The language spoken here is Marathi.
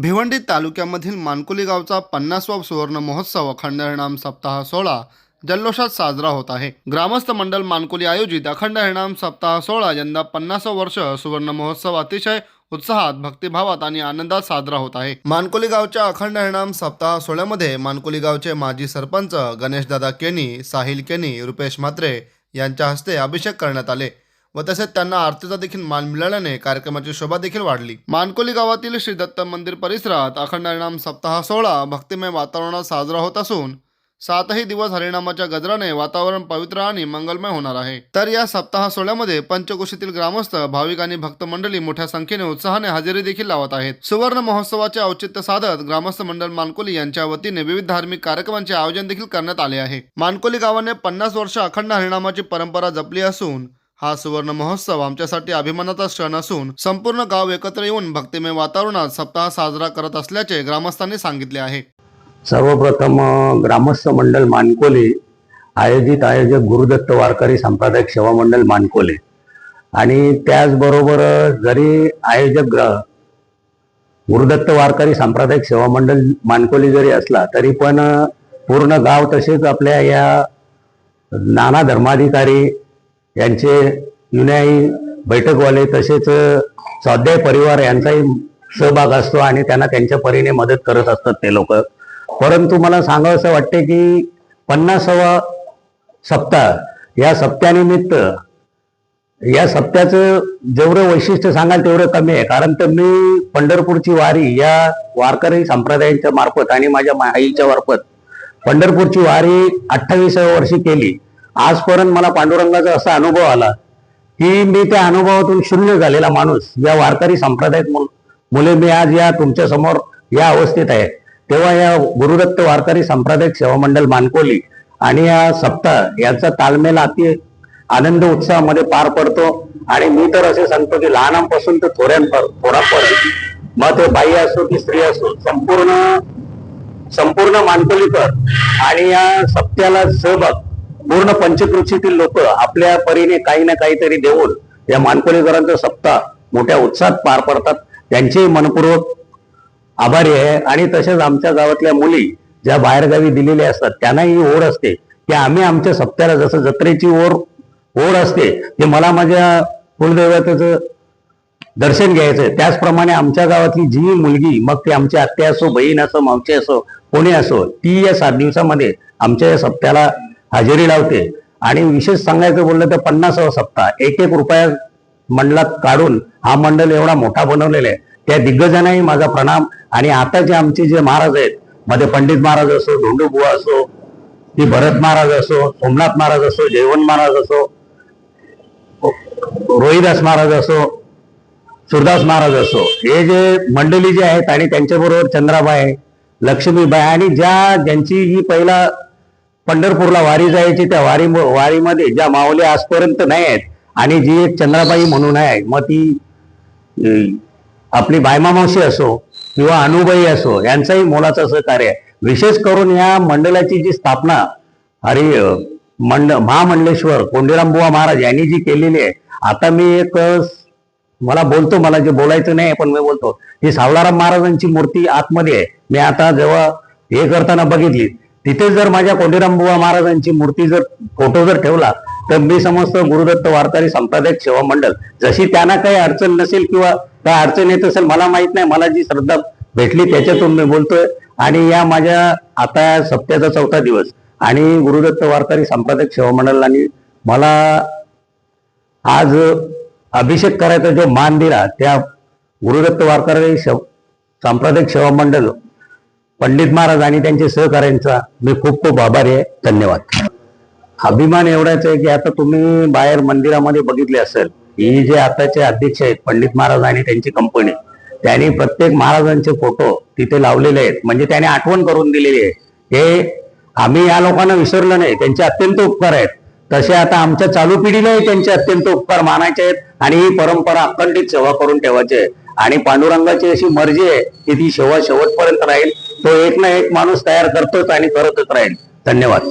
भिवंडी तालुक्यामधील मानकुली गावचा पन्नासवा सुवर्ण महोत्सव अखंड सप्ताह सोहळा जल्लोषात साजरा होत आहे. ग्रामस्थ मंडल मानकुली आयोजित अखंड हरिणाम सप्ताह सोहळा यंदा पन्नासव वर्ष सुवर्ण महोत्सव अतिशय उत्साहात भक्तिभावात आणि आनंदात साजरा होत आहे. मानकोली गावच्या अखंड हरिणाम सप्ताह सोहळ्यामध्ये मानकोली गावचे माजी सरपंच गणेशदादा केनी साहिल केनी रुपेश म्हात्रे यांच्या हस्ते अभिषेक करण्यात आले. व तसेच त्यांना आरतीचा देखील मान मिळाल्याने कार्यक्रमाची शोभा देखील वाढली. मानकोली गावातील श्री दत्त मंदिर परिसरात अखंड हरिणाम सप्ताह सोहळा भक्तिमय वातावरणात साजरा होत असून सातही दिवस हरिणामाच्या गजराने वातावरण पवित्र आणि मंगलमय होणार आहे. तर या सप्ताह सोहळ्यामध्ये पंचकोशीतील ग्रामस्थ भाविक आणि भक्त मंडळी मोठ्या संख्येने उत्साहाने हजेरी देखील लावत आहेत. सुवर्ण महोत्सवाचे औचित्य साधत ग्रामस्थ मंडळ मानकोली यांच्या वतीने विविध धार्मिक कार्यक्रमांचे आयोजन देखील करण्यात आले आहे. मानकोली गावाने पन्नास वर्ष अखंड हरिणामाची परंपरा जपली असून हा सुवर्ण महोत्सव आमच्यासाठी अभिमानाचा क्षण असून संपूर्ण गाव एकत्र येऊन भक्तिमय वातावरणात सप्ताह साजरा करत असल्याचे ग्रामस्थांनी सांगितले आहे. सर्वप्रथम ग्रामस्थ मंडळ मानकोले आयोजित आयोजक गुरुदत्त वारकरी सांप्रदायिक सेवा मंडल मानकोले. आणि त्याचबरोबर जरी आयोजक ग्र गुरुदत्त वारकरी सांप्रदायिक सेवा मंडल मानकोली जरी असला तरी पण पूर्ण गाव तसेच आपल्या या नाना धर्माधिकारी यांचे युनाई बैठकवाले तसेच स्वाध्याय परिवार यांचाही सहभाग असतो आणि त्यांना त्यांच्या परीने मदत करत असतात ते लोक. परंतु मला सांगावं असं वाटते की पन्नासावा सप्ताह या सप्त्यानिमित्त या सप्त्याचं जेवढं वैशिष्ट्य सांगाल तेवढं कमी आहे. कारण तर मी पंढरपूरची वारी या वारकरी संप्रदायांच्या मार्फत आणि माझ्या आईच्या मार्फत पंढरपूरची वारी अठ्ठावीसाव्या वर्षी केली. आजपर्यंत मला पांडुरंगाचा असा अनुभव आला की मी त्या अनुभवातून शून्य झालेला माणूस या वारकरी संप्रदायात मुले मी आज या तुमच्यासमोर या अवस्थेत आहे तेव्हा या गुरुदत्त वारकरी सांप्रदायिक सेवा मंडळ मानकोली आणि या सप्ताह यांचा तालमेल अति आनंद उत्साहामध्ये पार पडतो आणि मी तर असे सांगतो की लहानांपासून तर थोड्यांपर थोडापर्यंत मग ते बाई असो की स्त्री असो संपूर्ण संपूर्ण मानकोलीकर आणि या सप्त्याला सहभाग पूर्ण पंचकृषीतील लोक आपल्या परीने काही ना काहीतरी देऊन या मानकोलीकरांचा सप्ताह मोठ्या उत्साहात पार पडतात. त्यांचेही मनपूर्वक आभारी आहे. आणि तसेच आमच्या गावातल्या मुली ज्या बाहेरगावी दिलेल्या असतात त्यांनाही ओढ असते की आम्ही आमच्या सप्त्याला जसं जत्रेची ओढ ओढ असते की मला माझ्या कुलदैवताचं दर्शन घ्यायचं त्याचप्रमाणे आमच्या गावातली जी मुलगी मग ती आमची आत्या असो बहीण असो मावशी असो कोणी असो ती या सात दिवसामध्ये आमच्या या सप्त्याला हजेरी लावते. आणि विशेष सांगायचं बोललं तर पन्नासावा सप्ताह एक एक रुपया मंडळात काढून हा मंडळ एवढा मोठा बनवलेला आहे. त्या दिग्गजांनाही माझा प्रणाम. आणि आता जे आमचे जे महाराज आहेत मध्ये पंडित महाराज असो धोंडूबुवा असो ती भरत महाराज असो सोमनाथ महाराज असो जयवंत महाराज असो रोहिदास महाराज असो सुरदास महाराज असो हे जे मंडळी जे आहेत आणि त्यांच्याबरोबर चंद्राबाई लक्ष्मीबाई आणि ज्या ज्यांची ही पहिला पंढरपूरला वारी जायची त्या वारी वारीमध्ये ज्या माऊली आजपर्यंत नाही आहेत आणि जी एक चंद्राबाई म्हणून आहे मग ती आपली बायमा मावशी असो किंवा अनुबाई असो यांचाही मोलाचं सहकार्य आहे. विशेष करून या मंडळाची जी स्थापना अरे मंड महामंडलेश्वर कोंडीराम बुवा महाराज यांनी जी केलेली आहे आता मी एक मला बोलतो मला जे बोलायचं नाही पण मी बोलतो. ही सावलाराम महाराजांची मूर्ती आतमध्ये आहे. मी आता जेव्हा हे करताना बघितली तिथे जर माझ्या कोंडीराम बुवा महाराजांची मूर्ती जर फोटो जर ठेवला तर मी समजतो गुरुदत्त वारकरी सांप्रदायिक सेवा मंडळ जशी त्यांना काही अडचण नसेल किंवा काय अडचण येत असेल मला माहीत नाही मला जी श्रद्धा भेटली त्याच्यातून मी बोलतोय. आणि या माझ्या आता सप्त्याचा चौथा दिवस. आणि गुरुदत्त वारकरी सांप्रदायिक सेवा मंडळाने मला आज अभिषेक करायचा जो मान दिला त्या गुरुदत्त वारकरी सांप्रदायिक सेवा मंडळ पंडित महाराज आणि त्यांचे सहकार्यांचा मी खूप खूप आभारी आहे. धन्यवाद. अभिमान एवढाच आहे की आता तुम्ही बाहेर मंदिरामध्ये बघितले असेल ही जे आताचे अध्यक्ष आहेत पंडित महाराज आणि त्यांची कंपनी त्यांनी प्रत्येक महाराजांचे फोटो तिथे लावलेले आहेत. म्हणजे त्याने आठवण करून दिलेली आहे. हे आम्ही या लोकांना विसरलं नाही त्यांचे अत्यंत उपकार आहेत. तसे आता आमच्या चालू पिढीलाही त्यांचे अत्यंत उपकार मानायचे आहेत आणि ही परंपरा अखंडित सेवा करून ठेवायची आहे. आणि पांडुरंगाची अशी मर्जी आहे की ती सेवा शेवटपर्यंत राहील. तो एक ना एक माणूस तयार करतोच आणि करतच राहील. धन्यवाद.